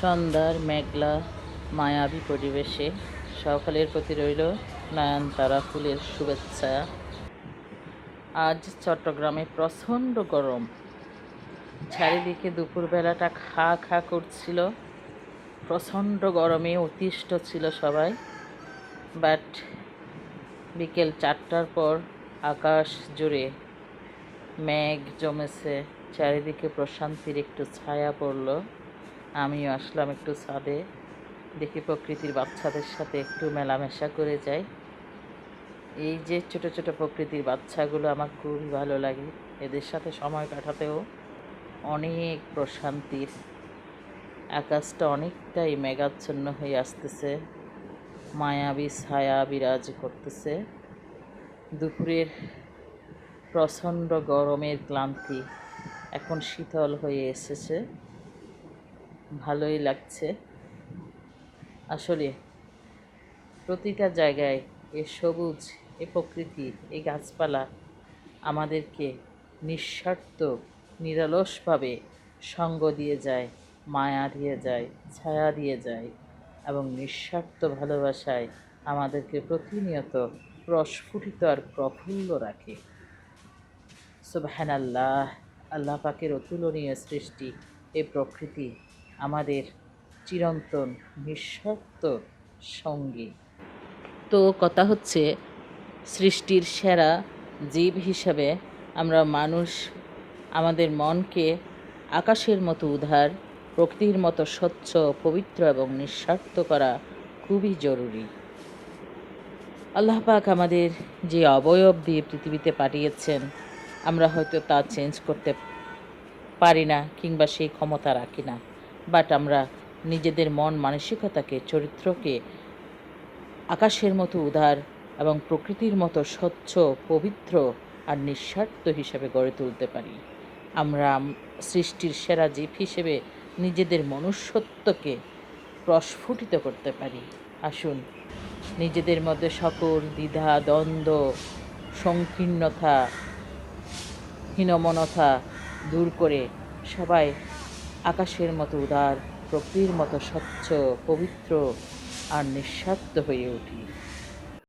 সন্ধ্যার মেঘলা, মায়াবী পরিবেশে সকালের প্রতি রইল নয়নতারা ফুলের শুভেচ্ছা। আজ চট্টগ্রামে প্রচণ্ড গরম। চারিদিকে দুপুরবেলাটা খা খা করছিল। প্রচণ্ড গরমে অতিষ্ঠ ছিল সবাই। বাট বিকেল চারটার পর আকাশ জুড়ে মেঘ জমেছে। চারিদিকে প্রশান্তির একটু ছায়া পড়ল। আমিও আসলাম একটু ছাদে, দেখি প্রকৃতির বাচ্চাদের সাথে একটু মেলামেশা করে যাই। এই যে ছোট ছোট প্রকৃতির বাচ্চাগুলো আমার খুবই ভালো লাগে। এদের সাথে সময় কাটাতেও অনেক প্রশান্তির আকাশটা অনেকটাই মেঘাচ্ছন্ন হয়ে আসতেছে। মায়াবী ছায়া বিরাজ করতেছে। দুপুরের প্রচণ্ড গরমের ক্লান্তি এখন শীতল হয়ে এসেছে। ভালোই লাগছে। আসলে প্রতিটা জায়গায় এ সবুজ, এ প্রকৃতি এই গাছপালা আমাদেরকে নিঃস্বার্থ, নিরলসভাবে সঙ্গ দিয়ে যায়, মায়া দিয়ে যায়, ছায়া দিয়ে যায় এবং নিঃস্বার্থ ভালোবাসায় আমাদেরকে প্রতিনিয়ত প্রস্ফুটিত আর প্রফুল্ল রাখে। সুবহান আল্লাহ আল্লাহ পাকের অতুলনীয় সৃষ্টি এ প্রকৃতি। আমাদের চিরন্তন নিঃস্বার্থ সঙ্গী। তো কথা হচ্ছে, সৃষ্টির সেরা জীব হিসাবে আমরা মানুষ আমাদের মনকে আকাশের মতো উধার প্রকৃতির মতো স্বচ্ছ, পবিত্র এবং নিঃস্বার্থ করা খুবই জরুরি। আল্লাহ পাক আমাদের যে অবয়ব দিয়ে পৃথিবীতে পাঠিয়েছেন, আমরা হয়তো তা চেঞ্জ করতে পারি না কিংবা সেই ক্ষমতা রাখি না। বাট আমরা নিজেদের মন, মানসিকতাকে, চরিত্রকে আকাশের মতো উদার এবং প্রকৃতির মতো স্বচ্ছ, পবিত্র আর নিঃস্বার্থ হিসেবে গড়ে তুলতে পারি। আমরা সৃষ্টির সেরা জীব হিসেবে নিজেদের মনুষ্যত্বকে প্রস্ফুটিত করতে পারি। আসুন, নিজেদের মধ্যে সকল দ্বিধা, দ্বন্দ্ব, সংকীর্ণতা, হীনমনতা দূর করে সবাই আকাশের মতো উদার প্রকৃতির মতো স্বচ্ছ পবিত্র আর নিঃস্বার্থ হয়ে উঠি।